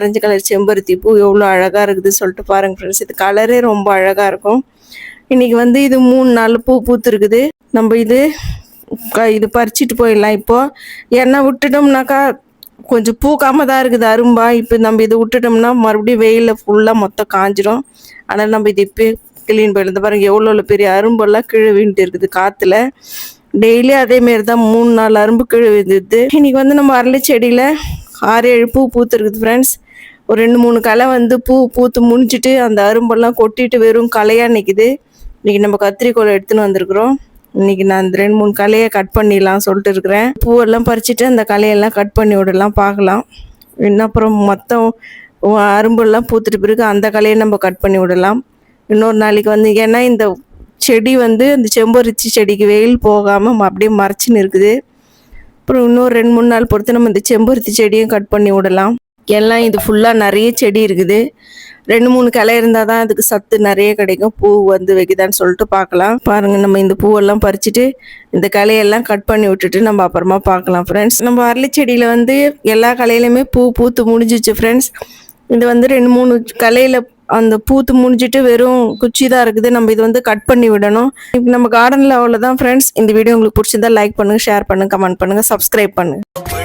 Orange colour செம்பருத்தி பூ எவ்வளோ அழகாக இருக்குது சொல்லிட்டு பாருங்க ஃப்ரெண்ட்ஸ் இது கலரே ரொம்ப அழகாக இருக்கும். இன்னைக்கு வந்து இது மூணு நாள் பூ பூத்துருக்குது. நம்ம இது க- இது பறிச்சிட்டு போயிடலாம் இப்போது எண்ணெய் விட்டுட்டோம்னாக்கா கொஞ்சம் பூக்காம தான் இருக்குது அரும்பா. இப்போ நம்ம இதை விட்டுட்டோம்னா மறுபடியும் வெயிலில் ஃபுல்லாக மொத்தம் காஞ்சிரும். ஆனால் நம்ம இது இப்போ கிளீன் பண்ணிட்டு பாருங்க. எவ்வளோ பெரிய அரும்பெல்லாம் கீழே விழுந்துட்டு இருக்குது காற்றுல டெய்லி அதேமாரி தான் மூணு நாலு அரும்பு கீழே விழுந்துருது இன்னைக்கு வந்து நம்ம அரளி செடியில் ஆறு ஏழு பூ பூத்துருக்குது ஃப்ரெண்ட்ஸ் ஒரு ரெண்டு மூணு களை வந்து பூ பூத்து முடிஞ்சிட்டு அந்த அரும்பெல்லாம் கொட்டிட்டு வெறும் களையாக நிற்கிது இன்னைக்கு நம்ம கத்திரிக்கோலை எடுத்துன்னு வந்திருக்கிறோம். இன்னைக்கு நான் அந்த ரெண்டு மூணு களையை கட் பண்ணிடலாம் சொல்லிட்டு இருக்கிறேன். பூவெல்லாம் பறிச்சுட்டு அந்த களையெல்லாம் கட் பண்ணி விடலாம் பார்க்கலாம். இன்னும் அப்புறம் மொத்தம் அரும்பெல்லாம் பூத்துட்டு பிறகு அந்த களையை நம்ம கட் பண்ணி விடலாம். இன்னொரு நாளைக்கு வந்து ஏன்னா இந்த செடி வந்து அந்த செம்பருத்தி செடிக்கு வெயில் போகாமல் அப்படியே மறைச்சின்னு இருக்குது அப்புறம் இன்னொரு ரெண்டு மூணு நாள் பொறுத்து நம்ம இந்த செம்பருத்தி செடியும் கட் பண்ணி விடலாம். எல்லாம் இது ஃபுல்லாக நிறைய செடி இருக்குது. ரெண்டு மூணு கிளை இருந்தால் தான் அதுக்கு சத்து நிறைய கிடைக்கும். பூ வந்து வைக்குதான்னு சொல்லிட்டு பார்க்கலாம். பாருங்கள் நம்ம இந்த பூவெல்லாம் பறிச்சுட்டு இந்த கலையெல்லாம் கட் பண்ணி விட்டுட்டு நம்ம அப்புறமா பார்க்கலாம் ஃப்ரெண்ட்ஸ் நம்ம அரளி செடியில் வந்து எல்லா கலையிலையுமே பூ பூத்து முடிஞ்சிச்சு ஃப்ரெண்ட்ஸ் இது வந்து ரெண்டு மூணு கலையில் அந்த பூத்து முடிஞ்சிட்டு வெறும் குச்சி தான் இருக்குது. நம்ம இது வந்து கட் பண்ணி விடணும். இப்போ நம்ம கார்டனில் அவ்வளோதான் ஃப்ரெண்ட்ஸ் இந்த வீடியோ உங்களுக்கு பிடிச்சிருந்தா லைக் பண்ணுங்கள் ஷேர் பண்ணுங்கள் கமெண்ட் பண்ணுங்கள் சப்ஸ்கிரைப் பண்ணுங்கள்